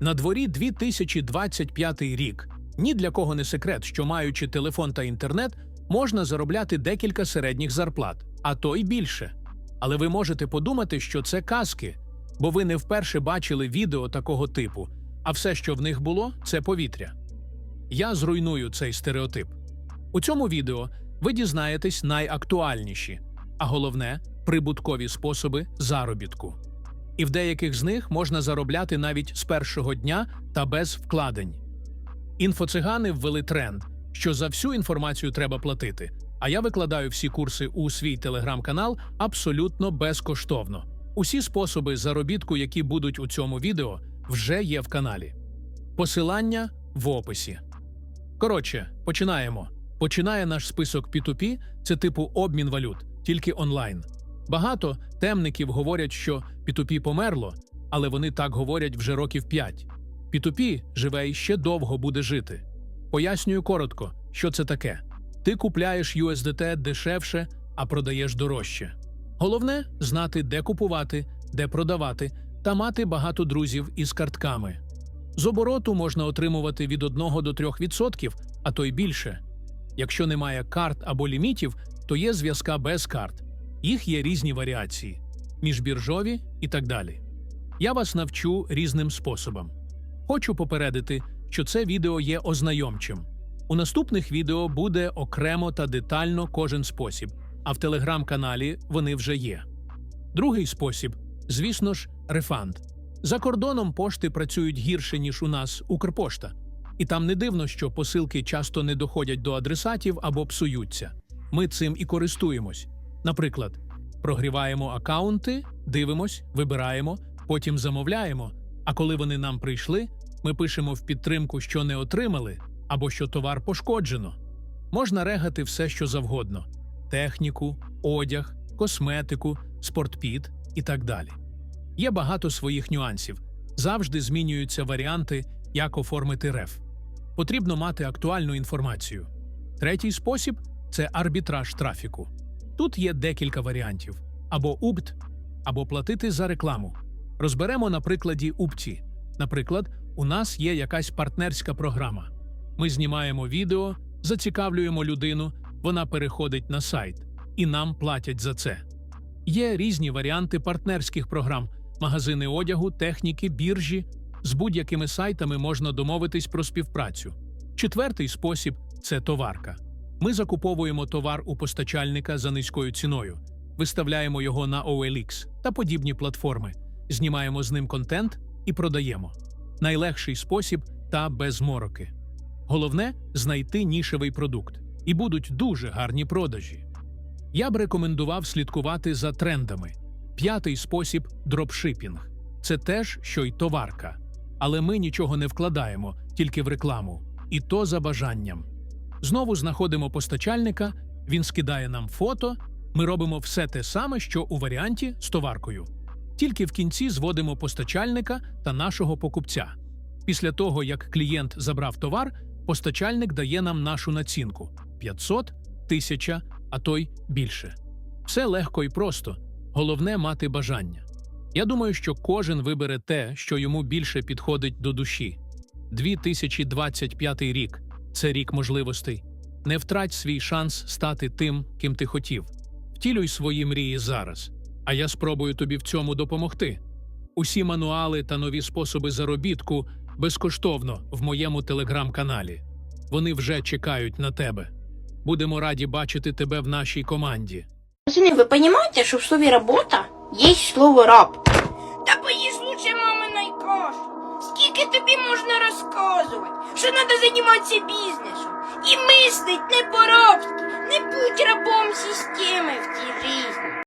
На дворі 2025 рік. Ні для кого не секрет, що маючи телефон та інтернет, можна заробляти декілька середніх зарплат, а то й більше. Але ви можете подумати, що це казки, бо ви не вперше бачили відео такого типу, а все, що в них було, це повітря. Я зруйную цей стереотип. У цьому відео ви дізнаєтесь найактуальніші, а головне прибуткові способи заробітку. І в деяких з них можна заробляти навіть з першого дня та без вкладень. Інфоцигани ввели тренд, що за всю інформацію треба платити. А я викладаю всі курси у свій телеграм-канал абсолютно безкоштовно. Усі способи заробітку, які будуть у цьому відео, вже є в каналі. Посилання в описі. Коротше, починаємо. Починає наш список P2P – це типу обмін валют, тільки онлайн. Багато темників говорять, що P2P померло, але вони так говорять вже років 5. P2P живе і ще довго буде жити. Пояснюю коротко, що це таке. Ти купляєш USDT дешевше, а продаєш дорожче. Головне знати, де купувати, де продавати та мати багато друзів із картками. З обороту можна отримувати від 1 до 3%, а то й більше. Якщо немає карт або лімітів, то є зв'язка без карт. Їх є різні варіації міжбіржові і так далі. Я вас навчу різним способам. Хочу попередити, що це відео є ознайомчим. У наступних відео буде окремо та детально кожен спосіб, а в телеграм-каналі вони вже є. Другий спосіб, звісно ж, рефанд. За кордоном пошти працюють гірше, ніж у нас Укрпошта. І там не дивно, що посилки часто не доходять до адресатів або псуються. Ми цим і користуємось. Наприклад, прогріваємо акаунти, дивимось, вибираємо, потім замовляємо. А коли вони нам прийшли, ми пишемо в підтримку, що не отримали або що товар пошкоджено. Можна регати все, що завгодно: техніку, одяг, косметику, спортпід і так далі. Є багато своїх нюансів. Завжди змінюються варіанти, як оформити реф. Потрібно мати актуальну інформацію. Третій спосіб це арбітраж трафіку. Тут є декілька варіантів: або УБТ, або платити за рекламу. Розберемо на прикладі УБТі. Наприклад, у нас є якась партнерська програма. Ми знімаємо відео, зацікавлюємо людину, вона переходить на сайт, і нам платять за це. Є різні варіанти партнерських програм, магазини одягу, техніки, біржі. З будь-якими сайтами можна домовитись про співпрацю. Четвертий спосіб це товарка. Ми закуповуємо товар у постачальника за низькою ціною, виставляємо його на OLX та подібні платформи, знімаємо з ним контент і продаємо. Найлегший спосіб та без мороки. Головне знайти нішевий продукт, і будуть дуже гарні продажі. Я б рекомендував слідкувати за трендами. П'ятий спосіб дропшипінг це теж що й товарка. Але ми нічого не вкладаємо, тільки в рекламу, і то за бажанням. Знову знаходимо постачальника, він скидає нам фото, ми робимо все те саме, що у варіанті з товаркою. Тільки в кінці зводимо постачальника та нашого покупця. Після того, як клієнт забрав товар, постачальник дає нам нашу націнку 500, 1000, а то й більше. Все легко і просто, головне мати бажання. Я думаю, що кожен вибере те, що йому більше підходить до душі. 2025 рік це рік можливостей. Не втрать свій шанс стати тим, ким ти хотів. Втілюй свої мрії зараз, а я спробую тобі в цьому допомогти. Усі мануали та нові способи заробітку безкоштовно в моєму телеграм-каналі. Вони вже чекають на тебе. Будемо раді бачити тебе в нашій команді. Пацаны, вы понимаете, что в слове «работа» есть слово «раб»? Скільки тобі можна розказувати, що треба займатися бізнесом і мислить не по-рабськи, не будь рабом системи в цій житті.